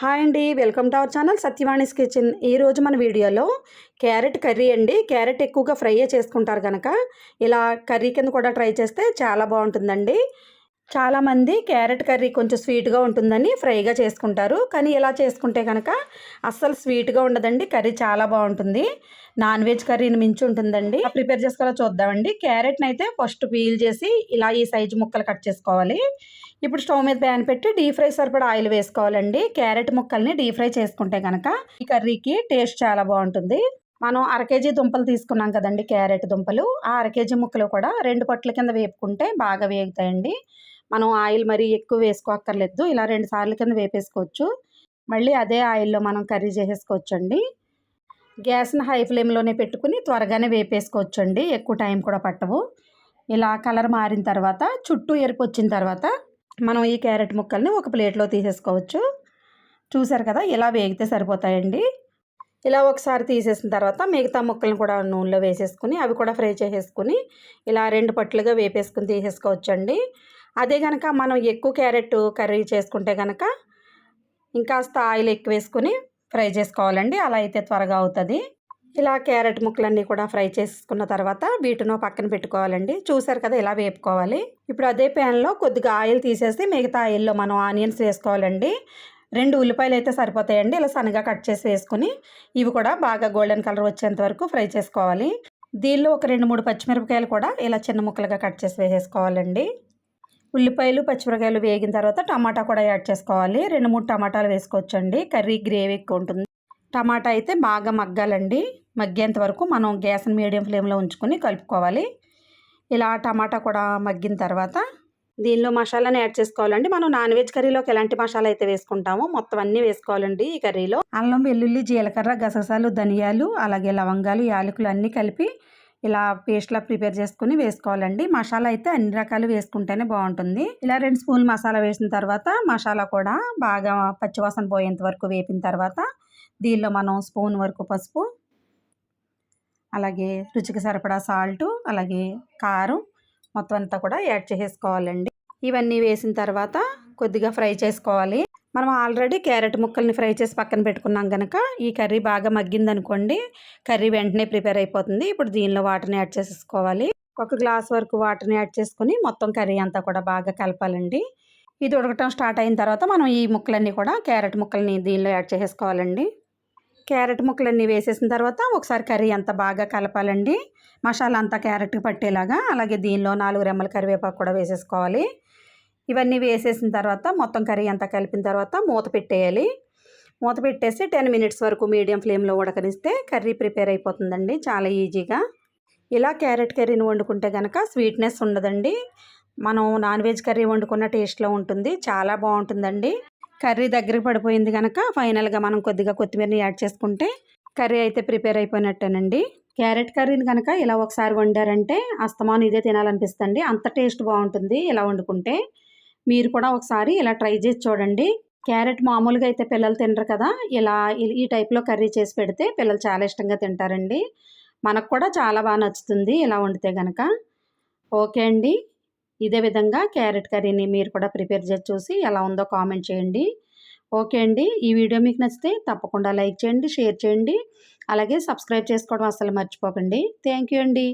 Hi అండి welcome to our channel Satyavani's kitchen. ఈరోజు మన వీడియోలో క్యారెట్ కర్రీ అండి. క్యారెట్ ఎక్కువగా ఫ్రై చేసుకుంటారు కనుక ఇలా కర్రీ కింద కూడా ట్రై చేస్తే చాలా బాగుంటుందండి. చాలామంది క్యారెట్ కర్రీ కొంచెం స్వీట్గా ఉంటుందని ఫ్రైగా చేసుకుంటారు. కానీ ఇలా చేసుకుంటే కనుక అస్సలు స్వీట్గా ఉండదండి. కర్రీ చాలా బాగుంటుంది. నాన్ వెజ్ కర్రీని మించి ఉంటుందండి. ప్రిపేర్ చేసుకోవాలో చూద్దామండి. క్యారెట్ని అయితే ఫస్ట్ పీల్ చేసి ఇలా ఈ సైజు ముక్కలు కట్ చేసుకోవాలి. ఇప్పుడు స్టవ్ మీద ప్యాన్ పెట్టి డీప్ ఫ్రై సరిపడా ఆయిల్ వేసుకోవాలండి. క్యారెట్ ముక్కల్ని డీప్ ఫ్రై చేసుకుంటే కనుక ఈ కర్రీకి టేస్ట్ చాలా బాగుంటుంది. మనం అర కేజీ దుంపలు తీసుకున్నాం కదండి క్యారెట్ దుంపలు. ఆ అర కేజీ ముక్కలు కూడా రెండు పట్ల కింద వేపుకుంటే బాగా వేగుతాయండి. మనం ఆయిల్ మరీ ఎక్కువ వేసుకోక్కర్లేదు. ఇలా రెండు సార్లు కింద వేపేసుకోవచ్చు. మళ్ళీ అదే ఆయిల్లో మనం కర్రీ చేసేసుకోవచ్చు అండి గ్యాస్ని హై ఫ్లేమ్లోనే పెట్టుకుని త్వరగానే వేపేసుకోవచ్చు అండి ఎక్కువ టైం కూడా పట్టవు. ఇలా కలర్ మారిన తర్వాత చుట్టూ ఎరుపు వచ్చిన తర్వాత మనం ఈ క్యారెట్ ముక్కల్ని ఒక ప్లేట్లో తీసేసుకోవచ్చు. చూసారు కదా ఇలా వేగితే సరిపోతాయండి. ఇలా ఒకసారి తీసేసిన తర్వాత మిగతా ముక్కలను కూడా నూనెలో వేసేసుకుని అవి కూడా ఫ్రై చేసేసుకుని ఇలా రెండు పట్లుగా వేపేసుకుని తీసేసుకోవచ్చండి. అదే కనుక మనం ఎక్కువ క్యారెట్ కర్రీ చేసుకుంటే కనుక ఇంకాస్త ఆయిల్ ఎక్కువ వేసుకుని ఫ్రై చేసుకోవాలండి. అలా అయితే త్వరగా అవుతుంది. ఇలా క్యారెట్ ముక్కలన్నీ కూడా ఫ్రై చేసుకున్న తర్వాత వీటిను పక్కన పెట్టుకోవాలండి. చూసారు కదా ఇలా వేపుకోవాలి. ఇప్పుడు అదే ప్యాన్లో కొద్దిగా ఆయిల్ తీసేసి మిగతా ఆయిల్లో మనం ఆనియన్స్ వేసుకోవాలండి. రెండు ఉల్లిపాయలు అయితే సరిపోతాయండి. ఇలా సన్నగా కట్ చేసి వేసుకుని ఇవి కూడా బాగా గోల్డెన్ కలర్ వచ్చేంత వరకు ఫ్రై చేసుకోవాలి. దీనిలో ఒక రెండు మూడు పచ్చిమిరపకాయలు కూడా ఇలా చిన్న ముక్కలుగా కట్ చేసి వేసేసుకోవాలండి. ఉల్లిపాయలు పచ్చిమిరకాయలు వేగిన తర్వాత టమాటా కూడా యాడ్ చేసుకోవాలి. రెండు మూడు టమాటాలు వేసుకోవచ్చండి. కర్రీ గ్రేవీ ఎక్కువ ఉంటుంది. టమాటా అయితే బాగా మగ్గాలండి. మగ్గేంత వరకు మనం గ్యాస్ని మీడియం ఫ్లేమ్లో ఉంచుకొని కలుపుకోవాలి. ఇలా టమాటా కూడా మగ్గిన తర్వాత దీనిలో మసాలాని యాడ్ చేసుకోవాలండి. మనం నాన్ వెజ్ కర్రీలోకి ఎలాంటి మసాలా అయితే వేసుకుంటామో మొత్తం అన్నీ వేసుకోవాలండి ఈ కర్రీలో. అల్లం వెల్లుల్లి జీలకర్ర గససాలు ధనియాలు అలాగే లవంగాలు యాలకులు అన్నీ కలిపి ఇలా పేస్ట్లా ప్రిపేర్ చేసుకుని వేసుకోవాలండి. మసాలా అయితే అన్ని రకాలు వేసుకుంటేనే బాగుంటుంది. ఇలా రెండు స్పూన్ మసాలా వేసిన తర్వాత మసాలా కూడా బాగా పచ్చివాసన పోయేంత వరకు వేపిన తర్వాత దీనిలో మనం స్పూన్ వరకు పసుపు అలాగే రుచికి సరిపడా సాల్ట్ అలాగే కారం మొత్తం అంతా కూడా యాడ్ చేసేసుకోవాలండి. ఇవన్నీ వేసిన తర్వాత కొద్దిగా ఫ్రై చేసుకోవాలి. మనం ఆల్రెడీ క్యారెట్ ముక్కల్ని ఫ్రై చేసి పక్కన పెట్టుకున్నాం కనుక ఈ కర్రీ బాగా మగ్గింది అనుకోండి కర్రీ వెంటనే ప్రిపేర్ అయిపోతుంది. ఇప్పుడు దీనిలో వాటర్ని యాడ్ చేసేసుకోవాలి. ఒక గ్లాస్ వరకు వాటర్ని యాడ్ చేసుకుని మొత్తం కర్రీ అంతా కూడా బాగా కలపాలండి. ఇది ఉడకటం స్టార్ట్ అయిన తర్వాత మనం ఈ ముక్కలన్నీ కూడా క్యారెట్ ముక్కల్ని దీనిలో యాడ్ చేసేసుకోవాలండి. క్యారెట్ ముక్కలన్నీ వేసేసిన తర్వాత ఒకసారి కర్రీ అంతా బాగా కలపాలండి. మసాలా అంతా క్యారెట్కి పట్టేలాగా అలాగే దీనిలో నాలుగు రెమ్మల కరివేపాకు కూడా వేసేసుకోవాలి. ఇవన్నీ వేసేసిన తర్వాత మొత్తం కర్రీ అంతా కలిపిన తర్వాత మూత పెట్టేయాలి. మూత పెట్టేసి టెన్ మినిట్స్ వరకు మీడియం ఫ్లేమ్లో ఉడకనిస్తే కర్రీ ప్రిపేర్ అయిపోతుందండి చాలా ఈజీగా. ఇలా క్యారెట్ కర్రీని వండుకుంటే కనుక స్వీట్నెస్ ఉండదండి. మనం నాన్ వెజ్ కర్రీ వండుకున్న టేస్ట్లో ఉంటుంది చాలా బాగుంటుందండి. కర్రీ దగ్గరికి పడిపోయింది కనుక ఫైనల్గా మనం కొద్దిగా కొత్తిమీరని యాడ్ చేసుకుంటే కర్రీ అయితే ప్రిపేర్ అయిపోయినట్టేనండి. క్యారెట్ కర్రీని కనుక ఇలా ఒకసారి వండారంటే అస్తమానం ఇదే తినాలనిపిస్తుంది అంత టేస్ట్ బాగుంటుంది ఇలా వండుకుంటే. మీరు కూడా ఒకసారి ఇలా ట్రై చేసి చూడండి. క్యారెట్ మామూలుగా అయితే పిల్లలు తినరు కదా ఇలా ఈ టైప్లో కర్రీ చేసి పెడితే పిల్లలు చాలా ఇష్టంగా తింటారండి. మనకు కూడా చాలా బాగా నచ్చుతుంది ఇలా వండితే కనుక ఓకే అండి. ఇదే విధంగా క్యారెట్ కర్రీని మీరు కూడా ప్రిపేర్ చేసి చూసి ఎలా ఉందో కామెంట్ చేయండి. ఓకే అండి. ఈ వీడియో మీకు నచ్చితే తప్పకుండా లైక్ చేయండి షేర్ చేయండి. అలాగే సబ్స్క్రైబ్ చేసుకోవడం అసలు మర్చిపోకండి. థ్యాంక్ యూ అండి.